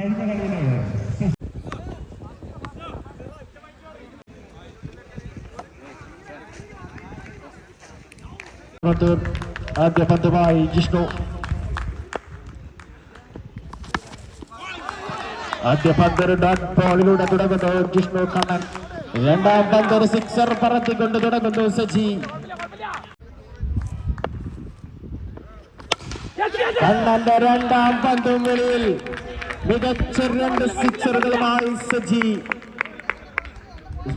കഴിഞ്ഞ കളിയിലാണ് ആദ്യ പന്തുമായി ജിഷ്ണു ആദ്യ പന്ത് ഡോട്ട് ബോളിലൂടെ തുടങ്ങുന്നു ജിഷ്ണു കണ്ണൻ രണ്ടാം പന്ത് ഒരു സിക്സർ പറത്തിക്കൊണ്ട് തുടങ്ങുന്നു സജി കണ്ണന്റെ രണ്ടാം പന്തും വെളിയിൽ മികച്ച രണ്ട് സിക്സറുകളുമായി സജി.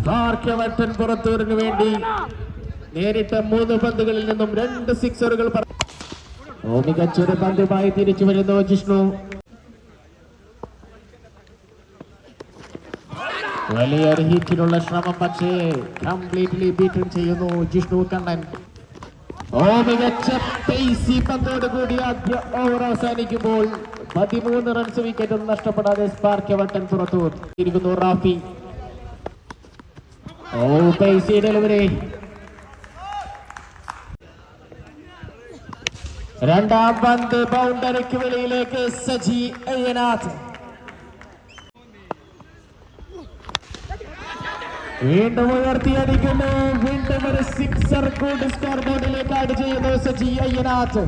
ഭാർഗ്യവട്ടൻ പുറത്തൂരിന് വേണ്ടി നേരിട്ട മൂന്ന് പന്തുകളിൽ നിന്നും രണ്ട് സിക്സറുകൾ മികച്ചൊരു പന്തുമായി തിരിച്ചു വരുന്നു ജിഷ്ണു. വലിയൊരു ഹീറ്റിനുള്ള ശ്രമം പക്ഷേ കംപ്ലീറ്റ്ലി ബീറ്റൺ ചെയ്യുന്നു ജിഷ്ണു കണ്ണൻ. ഓ മികച്ച പേസി പന്തോട് കൂടി ആദ്യ ഓവർ അവസാനിക്കുമ്പോൾ പതിമൂന്ന് റൺസ് വിക്കറ്റ് നഷ്ടപ്പെടാതെ സ്പാർക്ക് വട്ടൻ പുറത്തു. ഇരിക്കുന്നു റാഫി ഓ പേസി ഡെലിവറി രണ്ടാം പന്ത് ബൗണ്ടറിക്ക് വെളിയിലേക്ക് സജി അയ്യനാഥ് വീണ്ടും ഉയർത്തിയടിക്കുന്നു വീണ്ടും ഒരു സിക്സർ കൂടി സ്കോർ ബോർഡിലേക്ക് ആഡ് ചെയ്യുന്നു സജി അയ്യനാഥ്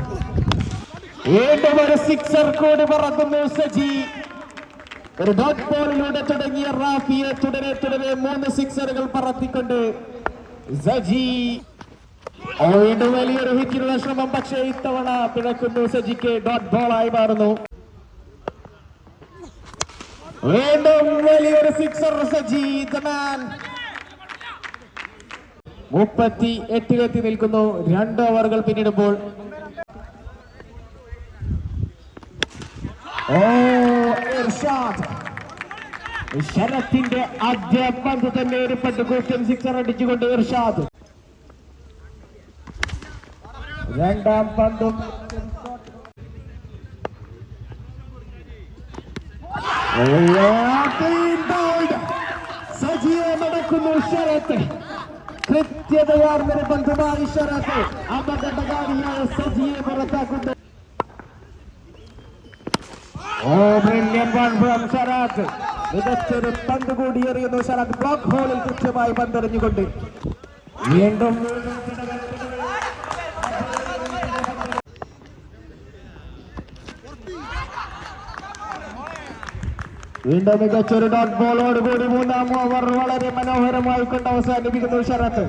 തുടങ്ങിയ റാഫിയെ തുടരെ തുടരെ മൂന്ന് സിക്സറുകൾ പറത്തിക്കൊണ്ട് വീണ്ടും വലിയൊരു ഹിറ്റിനുള്ള ശ്രമം പക്ഷേ ഇത്തവണ പിഴക്കുന്നു സജിക്ക്. ഡോട്ട് ബോളായി മാറുന്നു. വീണ്ടും വലിയൊരു സിക്സർ സജി മുപ്പത്തി എട്ടിലെത്തി നിൽക്കുന്നു. രണ്ട് ഓവറുകൾ പിന്നിടുമ്പോൾ ഓ ഇർഷാദ് ശരത്തിന്റെ ആദ്യ പന്ത് തന്നെ ഒരു ക്വസ്റ്റ്യൻ സിക്സർ അടിച്ചുകൊണ്ട് ഇർഷാദ്. രണ്ടാം പന്തും. നടക്കുന്നു ശരത്ത്. കൃത്യതയാർന്നൊരു പന്തുമായി ശരത്ത്. അപകടകാരിയായ സജിയെ പുറത്താക്കുന്നു oh brilliant one from Sarath. മികച്ചൊരു പന്ത് കൂടി ശരത്ത് ബ്ലോക്ക് ഹോളിൽ കൃത്യമായി പന്തെറിഞ്ഞുകൊണ്ട്. വീണ്ടും വീണ്ടും മികച്ചൊരു ഡോട്ട് ബോളോട് കൂടി മൂന്നാം ഓവർ വളരെ മനോഹരമായി കൊണ്ട് അവസാനിപ്പിക്കുന്നു ശരത്ത്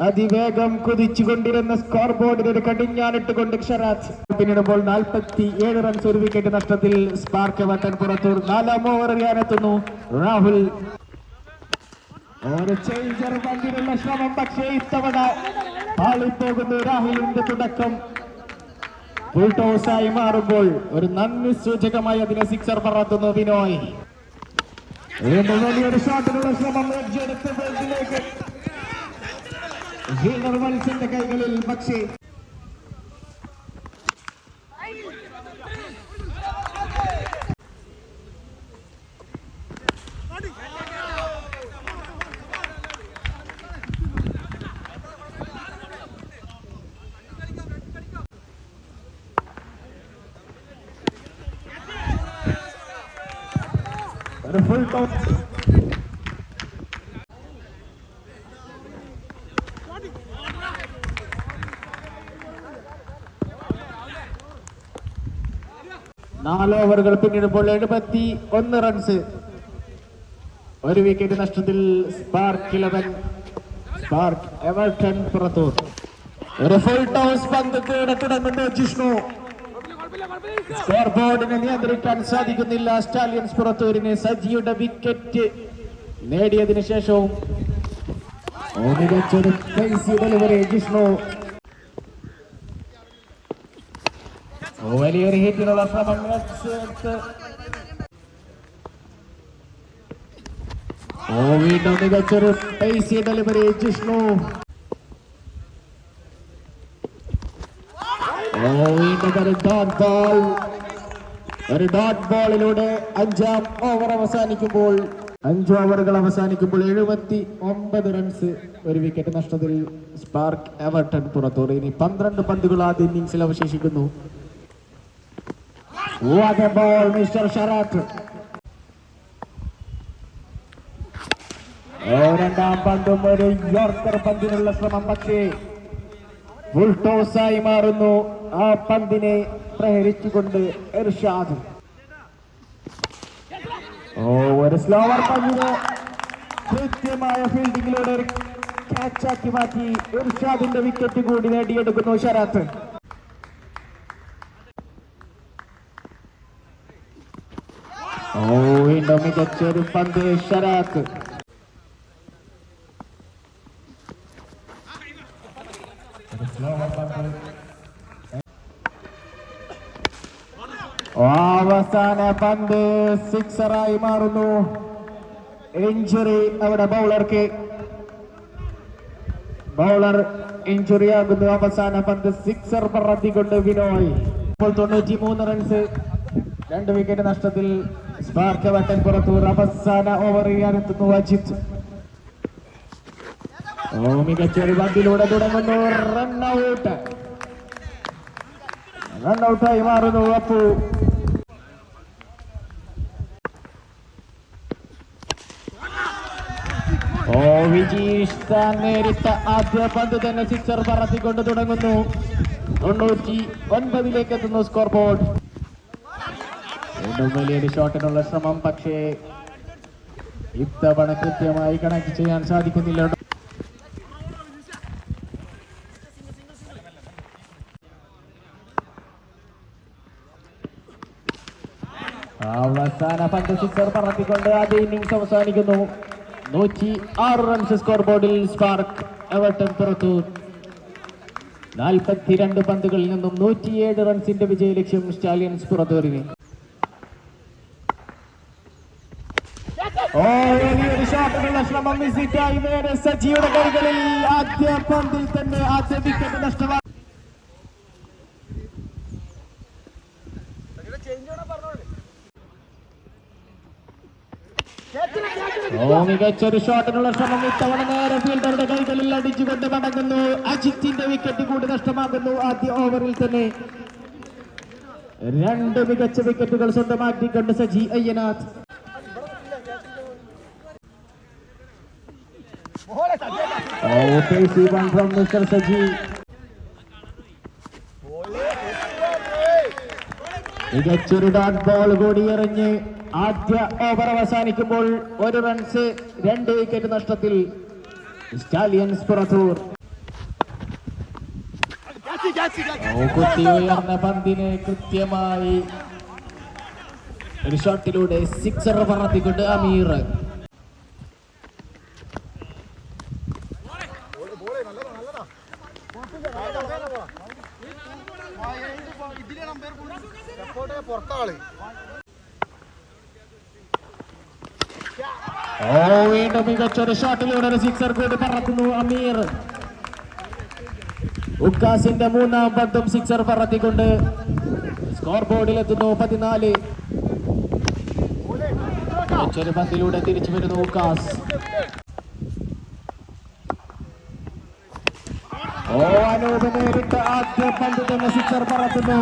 അതിവേഗം കുതിച്ചുകൊണ്ടിരുന്ന സ്കോർ ബോർഡിൽ ഒരു കടിഞ്ഞാനിട്ടുകൊണ്ട് ഷറാത്ത് പിന്നിടുമ്പോൾ നാൽപ്പത്തി ഏഴ് റൺസ് ഒരു വിക്കറ്റ് നഷ്ടത്തിൽ സ്പാർക്ക് വട്ടൻ പുറത്തൂർ. നാലാം ഓവർ ഞാനെത്തുന്നു രാഹുൽ. ശ്രമം പക്ഷേ ഇത്തവണ പാളിപ്പോകുന്നു രാഹുലിന്റെ തുടക്കം. ഫുൾ ടോസായി മാറുമ്പോൾ ഒരു നന്ദി സൂചകമായി അതിനെ സിക്സർ പറത്തുന്നു വിനോയ്. വീണ്ടും വലിയൊരു ഷോട്ടിനുള്ള ശ്രമം എടുത്ത് ഹീലർ വത്സന്റെ കൈകളിൽ പക്ഷേ ഒരു ഫുൾ ടോസ് നാല് ഓവറുകൾ പിന്നിടുമ്പോൾ എഴുപത്തി ഒന്ന് റൺസ് ഒരു വിക്കറ്റ് നഷ്ടത്തിൽ സ്പാർക്ക് ഇലവൻ സ്പാർക്ക് എവർട്ടൺ പുറത്തു. ഒരു ഫുൾ ടോസ് പന്ത് കീഴടക്കിടങ്ങുന്നു ജിഷ്ണു. സ്കോർ ബോർഡിനെ നിയന്ത്രിക്കാൻ സാധിക്കുന്നില്ല. സ്റ്റാലിയൻസ് പുറത്തൂരിന് സജിയുടെ വിക്കറ്റ് നേടിയതിനു ശേഷവും. ഡെലിവറി ജിഷ്ണു. വലിയൊരു ഹിറ്റിനുള്ള ശ്രമം ഓ വീണ്ടും മികച്ചൊരു pacy delivery Jishnu. Oh ball ഒരു ഡോട്ട് ബോളിലൂടെ അഞ്ചാം ഓവർ അവസാനിക്കുമ്പോൾ അഞ്ച് ഓവറുകൾ അവസാനിക്കുമ്പോൾ എഴുപത്തി ഒമ്പത് റൺസ് ഒരു വിക്കറ്റ് നഷ്ടത്തിൽ സ്പാർക്ക് എവർട്ടൺ പുറത്തോറി ഇനി പന്ത്രണ്ട് പന്തുകൾ ആദ്യ ഇന്നിംഗ്സിൽ അവശേഷിക്കുന്നു. What a ball, Mr. Sharat. രണ്ടാം പന്തും ഒരു യോർക്കർ പന്തിനുള്ള ശ്രമം പക്ഷേ ഫുൾ മാറുന്നു ആ പന്തിനെ പ്രഹരിച്ചുകൊണ്ട് ഇർഷാദ് ഓ ഒരു സ്ലോവർ പന്തിന് കൃത്യമായ ഫീൽഡിങ്ങിലൂടെ ഒരു ക്യാച്ചാക്കി മാറ്റി ഇർഷാദിന്റെ വിക്കറ്റ് കൂടി നേടിയെടുക്കുന്നു ഷരാത്ത് ഓ വീണ്ടും മികച്ചൊരു പന്ത്. ഓ, അവസാന പന്ത് സിക്സറായി മാറുന്നു. ഇഞ്ചുറി അവിടെ ബൗളർക്ക്. ബൗളർ ഇഞ്ചുറി ആകുന്നു. അവസാന പന്ത് സിക്സർ പറത്തിക്കൊണ്ട് വിനോയ്. ഇപ്പോൾ തൊണ്ണൂറ്റി മൂന്ന് റൺസ് രണ്ട് വിക്കറ്റ് നഷ്ടത്തിൽ സ്പാർക്ക് വട്ടൻ പുറത്തൂർ അവസാന ചെയ്യാനെത്തുന്നു അജിത്. ഓ മികച്ചൊരു പന്തിലൂടെ തുടങ്ങുന്നു. റൺ ഔട്ടായി മാറുന്നു അപ്പു. ഓ വിജീഷ് താൻ നേരിട്ട ആദ്യ പന്ത് തന്നെ സിക്സർ പറത്തിക്കൊണ്ട് തുടങ്ങുന്നു. തൊണ്ണൂറ്റി ഒൻപതിലേക്ക് എത്തുന്നു സ്കോർ ബോർഡ് വലിയൊരു ഷോട്ടിനുള്ള ശ്രമം പക്ഷേ ഇത്തവണ കൃത്യമായി കണക്ട് ചെയ്യാൻ സാധിക്കുന്നില്ല. അവസാന പന്ത് സിക്സർ പറത്തിക്കൊണ്ട് ആദ്യ ഇന്നിംഗ്സ് അവസാനിക്കുന്നു. നൂറ്റി ആറ് റൺസ് സ്കോർ ബോർഡിൽ സ്പാർക്ക് എവർട്ടൺ പുറത്തു നാൽപ്പത്തിരണ്ട് പന്തുകളിൽ നിന്നും നൂറ്റിയേഴ് റൺസിന്റെ വിജയ ലക്ഷ്യം സ്റ്റാലിയൻസ് പുറത്തൂരിന് ഓ വലിയൊരു ഷോട്ടിനുള്ള ശ്രമം നേരെ സജിയുടെ കൈകളിൽ ആദ്യ പന്തിൽ തന്നെ ആദ്യ വിക്കറ്റ് നഷ്ടമാണ് മികച്ചൊരു ഷോട്ടിനുള്ള ശ്രമം ഇത്തവണ നേരെ ഫീൽഡറുടെ കൈകളിൽ അടിച്ചുകൊണ്ട് മടങ്ങുന്നു അജിത്തിന്റെ വിക്കറ്റ് കൂടി നഷ്ടമാകുന്നു ആദ്യ ഓവറിൽ തന്നെ. രണ്ട് മികച്ച വിക്കറ്റുകൾ സ്വന്തമാക്കിക്കൊണ്ട് Saji Ayyanath. Oh see one from mister Saji മികച്ചൊരു ഡോട്ട് ബോൾ കൂടി എറിഞ്ഞ് ആദ്യ ഓവർ അവസാനിക്കുമ്പോൾ ഒരു റൺസ് രണ്ട് വിക്കറ്റ് നഷ്ടത്തിൽ സ്റ്റാലിയൻസ് പുറത്തൂർ. കുത്തി ഉയർന്ന പന്തിന് കൃത്യമായി ഒരു ഷോട്ടിലൂടെ സിക്സർ പറത്തിക്കൊണ്ട് അമീർ. പുറത്താൾ ഓ വീണ്ടും മികച്ചൊരു ഷോട്ടിലൂടെ ഒരു സിക്സർ കൂടി പറക്കുന്നു അമീർ. ഉക്കാസിന്റെ മൂന്നാം പന്തും സിക്സർ പറത്തിക്കൊണ്ട് സ്കോർ ബോർഡിൽ എത്തുന്നു പതിനാല്. മികച്ചൊരു പന്തിലൂടെ തിരിച്ചു വരുന്നു ഉക്കാസ്. ഓ അനൂപ് നേരിട്ട് ആദ്യ പന്ത് തന്നെ സിക്സർ പറത്തുന്നു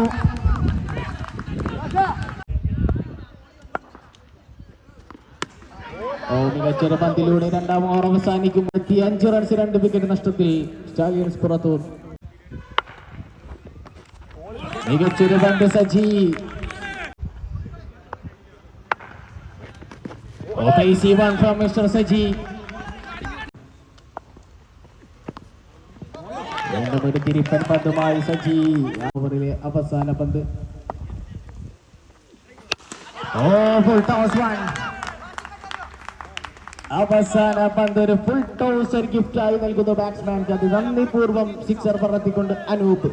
ഓ മികച്ചൊരു പന്തിലൂടെ രണ്ടാം ഓവർ അവസാനിക്കും അഞ്ച് റൺസ് രണ്ട് വിക്കറ്റ് നഷ്ടത്തിൽ സ്റ്റാലിയൻസ് പുറത്തൂർ മികച്ചൊരു പന്ത് Saji oh pacy one from mister Saji വീണ്ടും ഒരു തിരിപ്പൻ പന്തുമായി സജി. ഓവറിലെ അവസാന പന്ത്. ഓ ഫുൾ ടോസ് അവസാന പന്ത് ഒരു ഫുൾ ടോസ് ഒരു ഗിഫ്റ്റ് ആയി നൽകുന്നു ബാറ്റ്സ്മാൻ അത് നന്ദിപൂർവം സിക്സർ പറത്തിക്കൊണ്ട് അനൂപ്.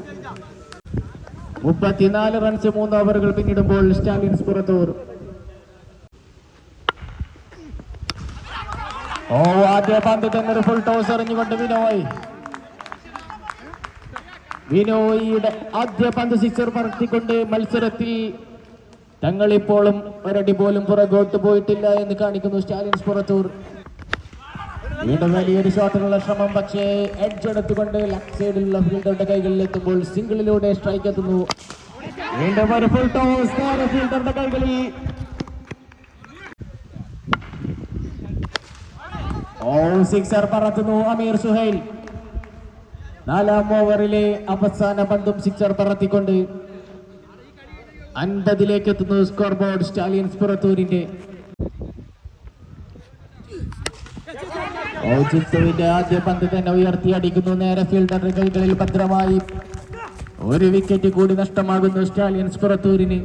മുപ്പത്തിനാല് റൺസ് മൂന്ന് ഓവറുകൾ പിന്നിടുമ്പോൾ സ്റ്റാലിൻസ് പുറത്തൂർ ഓ ആദ്യ പന്ത് തന്നെ ഒരു ഫുൾ ടോസ് എറിഞ്ഞുകൊണ്ട് വിനോയ്. വിനോയിയുടെ ആദ്യ പന്ത് സിക്സർ പറത്തിക്കൊണ്ട് മത്സരത്തിൽ തങ്ങളിപ്പോഴും ഒരടി പോലും പുറകോട്ട് പോയിട്ടില്ല എന്ന് കാണിക്കുന്നു സ്റ്റാലിൻസ് പുറത്തൂർ. വീണ്ടും വലിയൊരു ഷോട്ടിനുള്ള ശ്രമം പക്ഷേ എഡ്ജ് എടുത്തുകൊണ്ട് ലെഫ്റ്റ് സൈഡിലുള്ള ഫീൽഡറുടെ കൈകളിൽ എത്തുമ്പോൾ സിംഗിളിലൂടെ സ്ട്രൈക്ക് എത്തുന്നു. വീണ്ടും ഒരു ഫുൾ ടോസ് ഫീൽഡറുടെ കൈകളിൽ. ഓ സിക്സർ പറത്തുന്നു അമീർ സുഹൈൽ. നാലാം ഓവറിലെ അവസാന പന്തും സിക്സർ പറത്തിക്കൊണ്ട് അൻപതിലേക്ക് എത്തുന്നു സ്കോർ ബോർഡ് സ്റ്റാലിയൻസ് പുറത്തൂരിന്റെ ഓ ആദ്യ പന്ത് തന്നെ ഉയർത്തി അടിക്കുന്നു. നേരെ ഫീൽഡറുടെ കൈകളിൽ ഭദ്രമായി ഒരു വിക്കറ്റ് കൂടി നഷ്ടമാകുന്നു സ്റ്റാലിയൻസ് പുറത്തൂരിന്.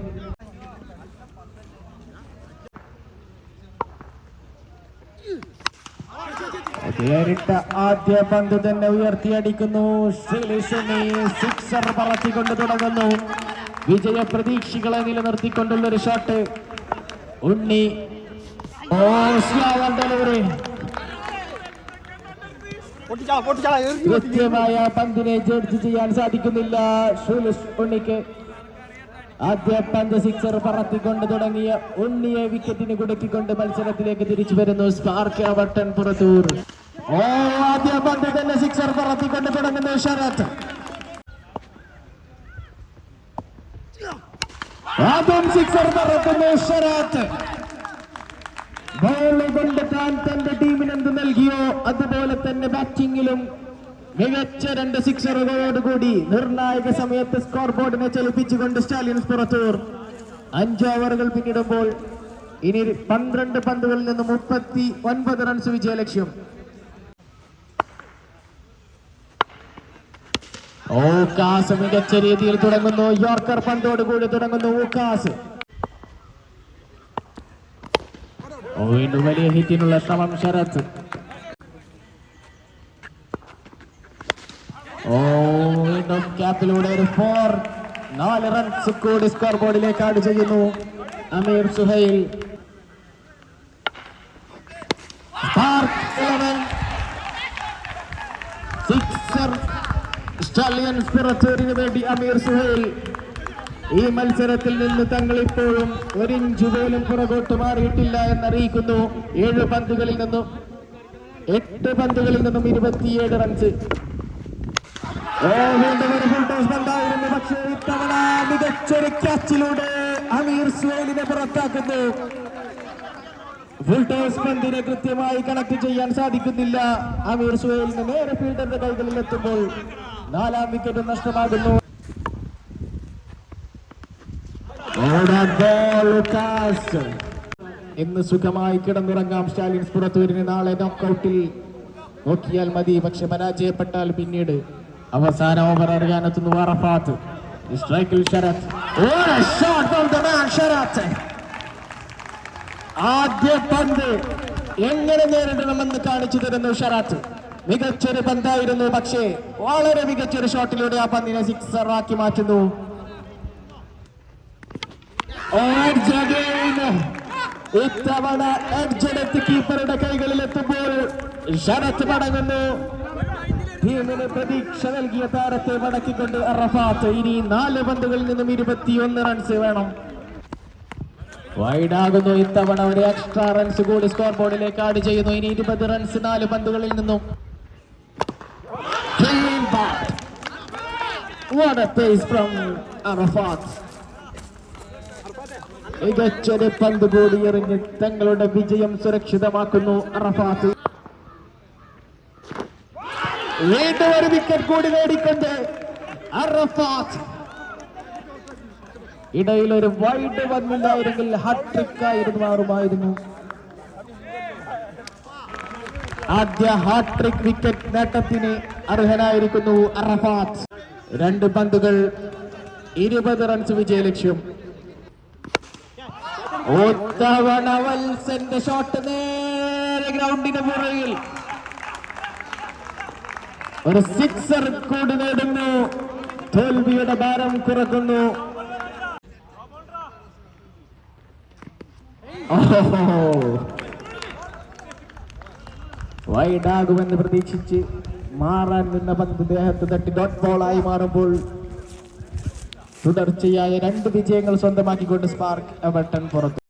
നേരിട്ട ആദ്യ പന്ത് തന്നെ ഉയർത്തിയടിക്കുന്നു. സിക്സർ പറത്തിക്കൊണ്ട് തുടങ്ങുന്നു. വിജയ പ്രതീക്ഷകളെ നിലനിർത്തിക്കൊണ്ടുള്ള ഒരു ഷോട്ട് ഉണ്ണി കൃത്യമായ പന്തിനെ ജഡ്ജ് ചെയ്യാൻ സാധിക്കുന്നില്ല. ഉണ്ണിക്ക് ആദ്യ പന്ത് സിക്സർ പറത്തിക്കൊണ്ട് തുടങ്ങിയ ഉണ്ണിയെ വിക്കറ്റിന് കുടുക്കിക്കൊണ്ട് മത്സരത്തിലേക്ക് തിരിച്ചു വരുന്നു. സ്പാർക്ക് അവട്ടൻ പുറത്തൂർ. ഓ ആദ്യ പന്ത് തന്നെ സിക്സർ പറത്തിക്കൊണ്ട് തുടങ്ങുന്ന ശരത് ആദ്യം സിക്സർ പറത്തുന്നു ശരത് ബോൾ കൊണ്ട് താൻ തന്റെ ടീമിന് എന്ത് നൽകിയോ? അതുപോലെ തന്നെ ബാറ്റിംഗിലും മികച്ച രണ്ട് സിക്സറുകളോടുകൂടി നിർണായക സമയത്ത് സ്കോർ ബോർഡിനെ ചലിപ്പിച്ചുകൊണ്ട് സ്റ്റാലിയൻസ് പുറത്തൂർ. അഞ്ച് ഓവറുകൾ പിന്നിടുമ്പോൾ ഇനി പന്ത്രണ്ട് പന്തുകളിൽ നിന്ന് മുപ്പത്തി ഒൻപത് റൺസ് വിജയ ലക്ഷ്യം ഓക്കാസ് മികച്ച രീതിയിൽ തുടങ്ങുന്നു. യോർക്കർ പന്തോട് കൂടി തുടങ്ങുന്നു ഓക്കാസ് വീണ്ടും വലിയ ഹിറ്റിനുള്ള ശ്രമം ശരത്. ഓ വീണ്ടും ക്യാപ്പിലൂടെ ഒരു ഫോർ നാല് റൺസ് കൂടി സ്കോർ ബോർഡിലേക്ക് ആഡ് ചെയ്യുന്നു അമീർ സുഹൈൽ. സിക്സർ സ്റ്റാലിയൻസ് പുറത്തൂരിന് വേണ്ടി അമീർ സുഹേൽ ഈ മത്സരത്തിൽ നിന്ന് തങ്ങൾ ഇപ്പോഴും ഒരിഞ്ച് പോലും പുറകോട്ട് മാറിയിട്ടില്ല എന്നറിയിക്കുന്നു. ഏഴ് പന്തുകളിൽ നിന്നും എട്ട് പന്തുകളിൽ നിന്നും ഇരുപത്തിയേഴ് റൺസ് പക്ഷേ മികച്ചൊരു ക്യാച്ചിലൂടെ അമീർ സുഹൈലിനെ പുറത്താക്കുന്നു. ഫുൾ പന്തിനെ കൃത്യമായി കണക്ട് ചെയ്യാൻ സാധിക്കുന്നില്ല. അമീർ സുഹേലിന് നേരെ ഫീൽഡറിന്റെ കൈകളിൽ എത്തുമ്പോൾ നാലാം വിക്കറ്റ് നഷ്ടമാകുന്നു. ഇന്ന് സുഖമായി കിടന്നുറങ്ങാം സ്റ്റാലിൻസ് പുറത്തൂരിന് നാളെ നോക്കൌട്ടിൽ നോക്കിയാൽ മതി പക്ഷെ പരാജയപ്പെട്ടാൽ പിന്നീട് അവസാന ഓവർ അറിയാനെത്തുന്നു വറഫാത്ത് സ്ട്രൈക്കിൽ ശരത്. ശരത്. ആദ്യ പന്ത് എങ്ങനെ നേരിടണമെന്ന് കാണിച്ചു തരുന്നു ഷറാത്ത് മികച്ചൊരു പന്തായിരുന്നു പക്ഷേ വളരെ മികച്ചൊരു ഷോട്ടിലൂടെ ആ പന്തിനെ സിക്സർ ആക്കി മാറ്റുന്നു. ഇത്തവണ എഡ്ജെടുത്ത് കീപ്പറുടെ കൈകളിൽ എത്തുമ്പോൾ ശരത്ത് മടങ്ങുന്നു ടീമിന് പ്രതീക്ഷ നൽകിയ താരത്തെ മടക്കിക്കൊണ്ട് അറഫാത്ത്. ഇനി നാല് പന്തുകളിൽ നിന്നും ഇരുപത്തിയൊന്ന് റൺസ് വേണം. വൈഡാകുന്നു ഇത്തവണ ഒരു എക്സ്ട്രാ റൺസ് കൂടി സ്കോർ ബോർഡിലേക്ക് ആഡ് ചെയ്യുന്നു. ഇനി ഇരുപത് റൺസ് നാല് പന്തുകളിൽ നിന്നും. Bat. What a pace from Arafat. മികച്ചൊരു പന്ത് കൂടി എറിഞ്ഞ് തങ്ങളുടെ വിജയം സുരക്ഷിതമാക്കുന്നു അറഫാത്ത് വീണ്ടും ഒരു വിക്കറ്റ് കൂടി നേടിക്കൊണ്ട് അറഫാത്ത് ഇടയിൽ ഒരു വൈഡ് വന്നില്ലായിരുന്നെങ്കിൽ ഹാട്രിക് ആയിരുന്നു മാറുമായിരുന്നു ആദ്യ ഹാട്രിക് വിക്കറ്റ് നേട്ടത്തിന് അർഹനായിരിക്കുന്നു അറഫാത്ത്. രണ്ട് പന്തുകൾ ഇരുപത് റൺസ് വിജയലക്ഷ്യം. ഒത്തവണ വത്സന്റെ ഷോട്ട് നേരെ ഗ്രൗണ്ടിന്റെ പുറകിൽ. ഒരു സിക്സർ കൂടി നേടുന്നു. തോൽവിയുടെ ഭാരം കുറക്കുന്നു. വൈഡാകുമെന്ന് പ്രതീക്ഷിച്ച് മാറാൻ നിന്ന പന്ത് ദേഹത്ത് തട്ടി ഡോട്ട് ബോളായി മാറുമ്പോൾ തുടർച്ചയായ രണ്ട് വിജയങ്ങൾ സ്വന്തമാക്കിക്കൊണ്ട് സ്പാർക്ക് എവർട്ടൺ പുറത്തു